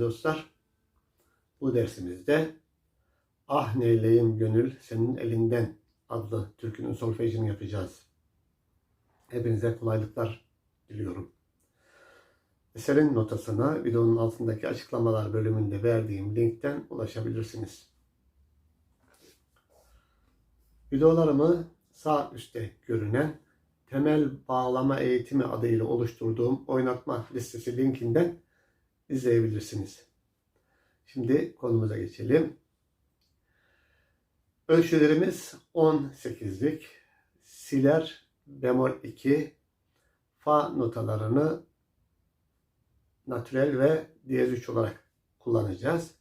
dostlar. Bu dersimizde Ah neyleyim gönül senin elinden adlı türkünün solfejini yapacağız. Hepinize kolaylıklar diliyorum. Eserin notasına videonun altındaki açıklamalar bölümünde verdiğim linkten ulaşabilirsiniz. Videolarımı sağ üstte görünen temel bağlama eğitimi adıyla oluşturduğum oynatma listesi linkinden izleyebilirsiniz. Şimdi konumuza geçelim. Ölçülerimiz 18'lik. Siler bemol 2 fa notalarını natürel ve diyez 3 olarak kullanacağız.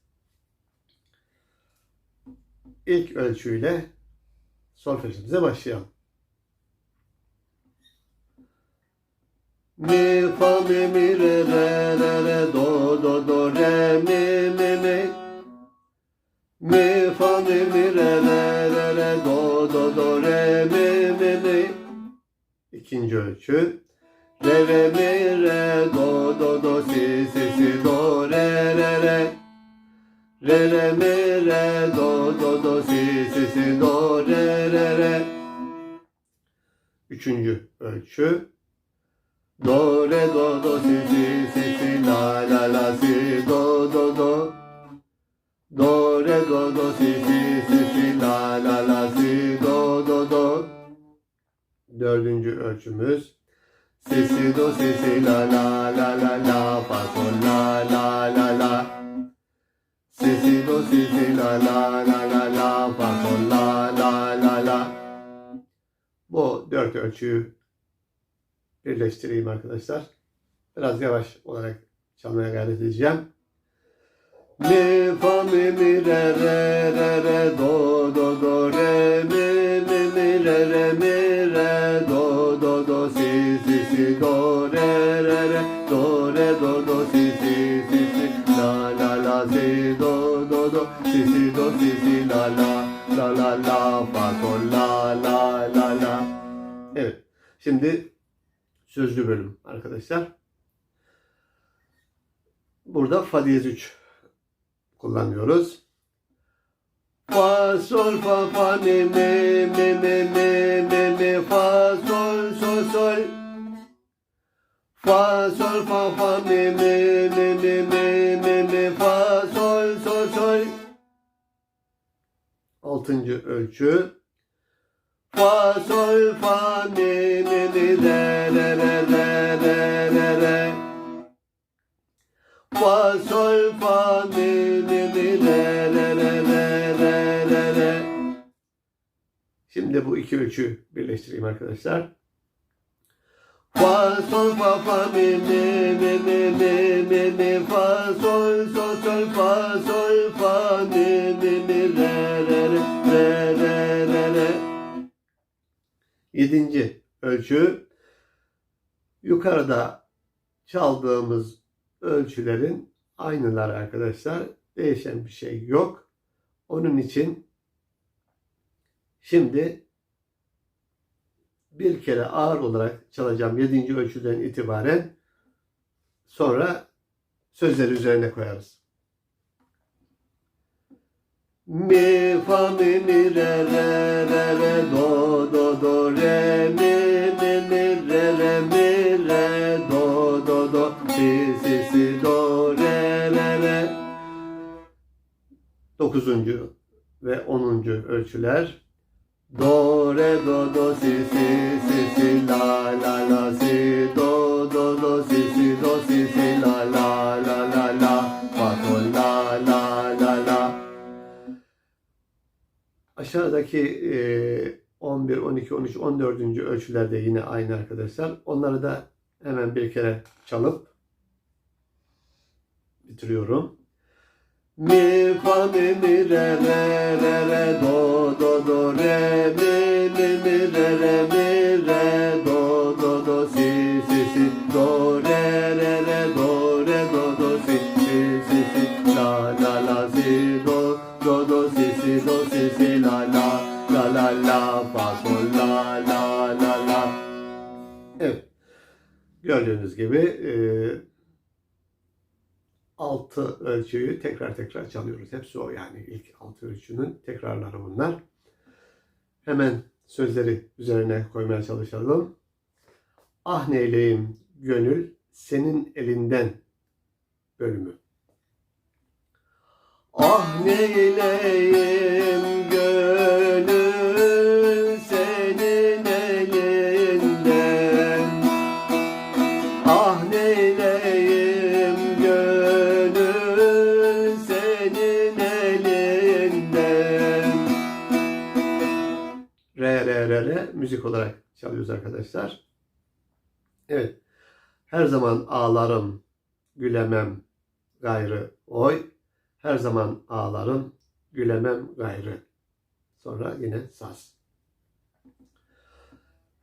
İlk ölçüyle solfejimize başlayalım. Mi fa mi mi re re re re do do do re mi mi mi. Mi fa mi mi re re re re do do do re mi mi mi. İkinci ölçü. Re re mi re do do do si si si do re re re. Re re mi re do do do si si si do re re re. Üçüncü ölçü Do re do do si si si si la la la si do do do Do re do do si si si si la la la si do do do Dördüncü ölçümüz Si si do si si la la la la la fa sol la la la la Si si do si si la la la la la fa sol la la la la Bu dört ölçüyü birleştireyim arkadaşlar. Biraz yavaş olarak çalmaya gayret edeceğim. Mi fa mi mi re re re re do do do re mi mi mi re re mi re do do do si si si do re re re do re do do si si si si la la la si do do do si si do si si la la la la la fa sol la la la la Evet. Şimdi sözlü bölüm arkadaşlar. Burada fa diyez 3 kullanıyoruz. Fa sol fa fa mi mi mi mi mi mi mi fa sol sol sol Fa sol fa fa mi mi mi mi mi mi mi fa sol sol sol Altıncı ölçü Fa sol fa mi mi mi re re re re re re re Fa sol fa mi mi mi re re re re re re re Şimdi bu iki ölçü birleştireyim arkadaşlar. Fa sol fa fa mi mi mi mi mi mi mi fa sol sol sol fa sol fa Yedinci ölçü yukarıda çaldığımız ölçülerin aynıları arkadaşlar. Değişen bir şey yok. Onun için şimdi bir kere ağır olarak çalacağım 7. ölçüden itibaren sonra sözleri üzerine koyarız. Mi fa mi mi re re re re do 9. ve 10. ölçüler Do, re, do, do, si, si, si, si, la, la, la, si, do, do, do, si, si, do, si, si, la, la, la, la, la, fa, sol, la, la, la, la. Aşağıdaki e, 11, 12, 13, 14. ölçülerde yine aynı arkadaşlar. Onları da hemen bir kere çalıp bitiriyorum. Mi fa mi mi re re re re do do do re mi mi mi re re mi re do do do si si si do re re re do re do do si si si si la la la si do do do si si do si si la la la la la fa sol la la la la Evet. Gördüğünüz gibi e, altı ölçüyü tekrar tekrar çalıyoruz. Hepsi o yani ilk altı ölçünün tekrarları bunlar. Hemen sözleri üzerine koymaya çalışalım. Ah neyleyim gönül senin elinden bölümü. Ah neyleyim müzik olarak çalıyoruz arkadaşlar. Evet. Her zaman ağlarım, gülemem gayrı oy. Her zaman ağlarım, gülemem gayrı. Sonra yine saz.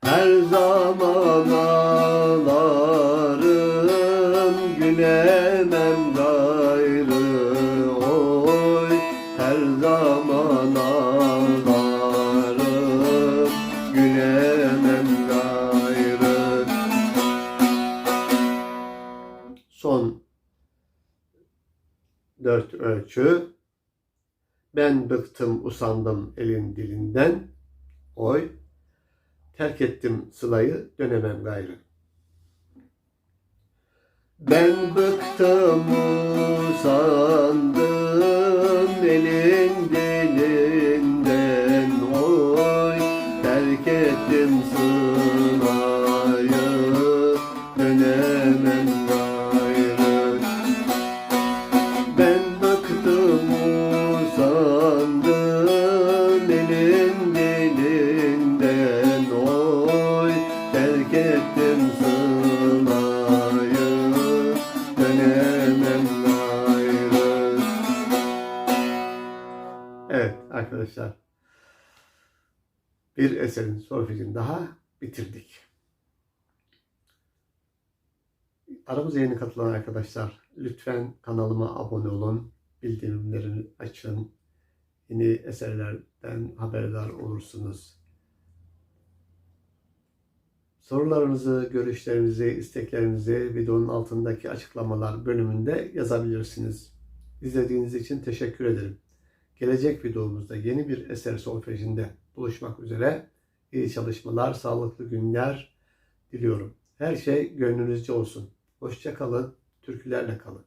Her zaman ağlarım, gülemem gayrı ölçü. Ben bıktım, usandım elin dilinden. Oy. Terk ettim sılayı, dönemem gayrı. Ben bıktım, usandım elin dilinden. Oy. Terk ettim sılayı, bir eserin solfejini daha bitirdik. Aramıza yeni katılan arkadaşlar lütfen kanalıma abone olun. Bildirimlerini açın. Yeni eserlerden haberdar olursunuz. Sorularınızı, görüşlerinizi, isteklerinizi videonun altındaki açıklamalar bölümünde yazabilirsiniz. İzlediğiniz için teşekkür ederim. Gelecek videomuzda yeni bir eser solfejinde buluşmak üzere. İyi çalışmalar, sağlıklı günler diliyorum. Her şey gönlünüzce olsun. Hoşça kalın, türkülerle kalın.